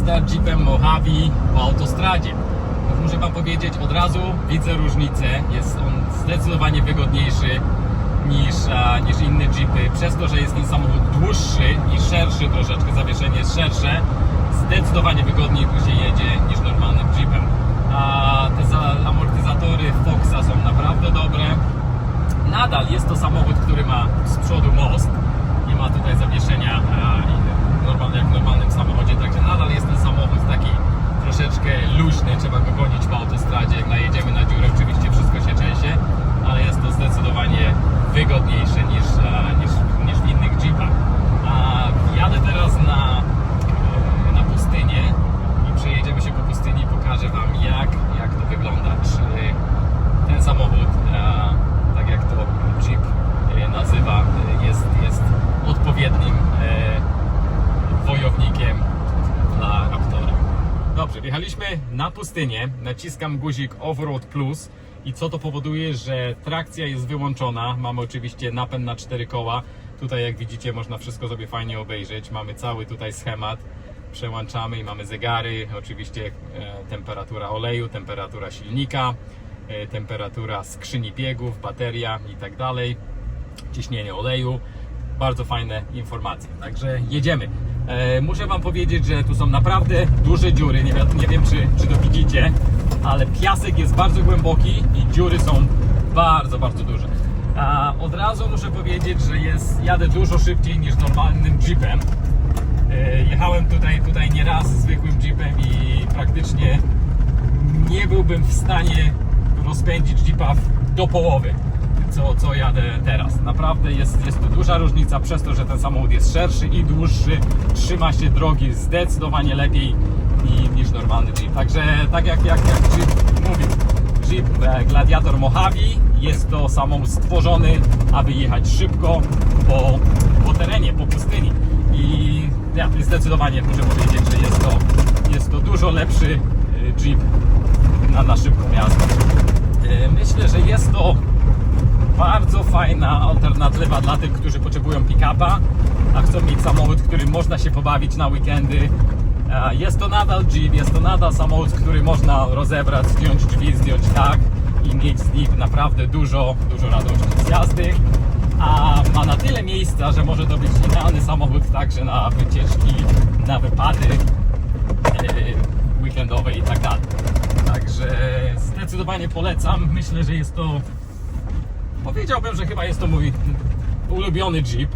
Jazda Jeepem Mojave po autostradzie. Muszę Wam powiedzieć od razu, widzę różnicę. Jest on zdecydowanie wygodniejszy niż, niż inne Jeepy. Przez to, że jest ten samochód dłuższy i szerszy, troszeczkę zawieszenie jest szersze, zdecydowanie wygodniej tu się jedzie niż normalnym Jeepem. A te za, amortyzatory Foxa są naprawdę dobre. Nadal jest to samochód, który ma z przodu most. Nie ma tutaj zawieszenia a, i normalnie jak w normalnym samochodzie, także nadal jest ten samochód taki troszeczkę luźny, trzeba go gonić po autostradzie. Jak najedziemy na dziurę, oczywiście wszystko się trzęsie, ale jest to zdecydowanie wygodniejsze niż, a, niż, niż w innych Jeepach. A, jadę teraz na, e, na pustynię i przejedziemy się po pustyni i pokażę Wam jak, jak to wygląda. Czy ten samochód, e, tak jak to Jeep e, nazywa, e, jest, jest odpowiednim e, wojownikiem dla Raptora. Dobrze, wjechaliśmy na pustynię, naciskam guzik Offroad Plus i co to powoduje, że trakcja jest wyłączona. Mamy oczywiście napęd na cztery koła. Tutaj jak widzicie można wszystko sobie fajnie obejrzeć. Mamy cały tutaj schemat. Przełączamy i mamy zegary, oczywiście e, temperatura oleju, temperatura silnika, e, temperatura skrzyni biegów, bateria i tak dalej, ciśnienie oleju. Bardzo fajne informacje. Także jedziemy. E, muszę Wam powiedzieć, że tu są naprawdę duże dziury. Nie, nie wiem, czy, czy to widzicie, ale piasek jest bardzo głęboki i dziury są bardzo, bardzo duże. A od razu muszę powiedzieć, że jest, jadę dużo szybciej niż normalnym Jeepem. E, Jechałem tutaj, tutaj nieraz zwykłym Jeepem i praktycznie nie byłbym w stanie rozpędzić Jeepa do połowy, co, co jadę teraz. Naprawdę jest, jest duża różnica przez to, że ten samochód jest szerszy i dłuższy, trzyma się drogi zdecydowanie lepiej ni- niż normalny Jeep. Także tak jak, jak, jak Jeep mówił, Jeep e, Gladiator Mojave jest to samochód stworzony, aby jechać szybko po, po terenie, po pustyni. I ja zdecydowanie muszę powiedzieć, że jest to, jest to dużo lepszy e, Jeep na, na szybką jazdę. E, Myślę, że jest to bardzo fajna alternatywa dla tych, którzy potrzebują pick-upa, a chcą mieć samochód, którym można się pobawić na weekendy. E, Jest to nadal Jeep, jest to nadal samochód, który można rozebrać, zdjąć drzwi, zdjąć tak i mieć z nich naprawdę dużo, dużo radości z jazdy. A ma na tyle miejsca, że może to być idealny samochód także na wycieczki, na wypady e, weekendowe i tak dalej. Także zdecydowanie polecam. Myślę, że jest to. Powiedziałbym, że chyba jest to mój ulubiony Jeep.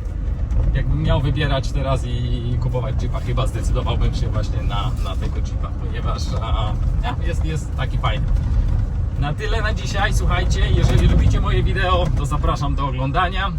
Jakbym miał wybierać teraz i kupować Jeepa, chyba zdecydowałbym się właśnie na, na tego Jeepa, ponieważ a, jest, jest taki fajny. Na tyle na dzisiaj. Słuchajcie, jeżeli lubicie moje wideo, to zapraszam do oglądania.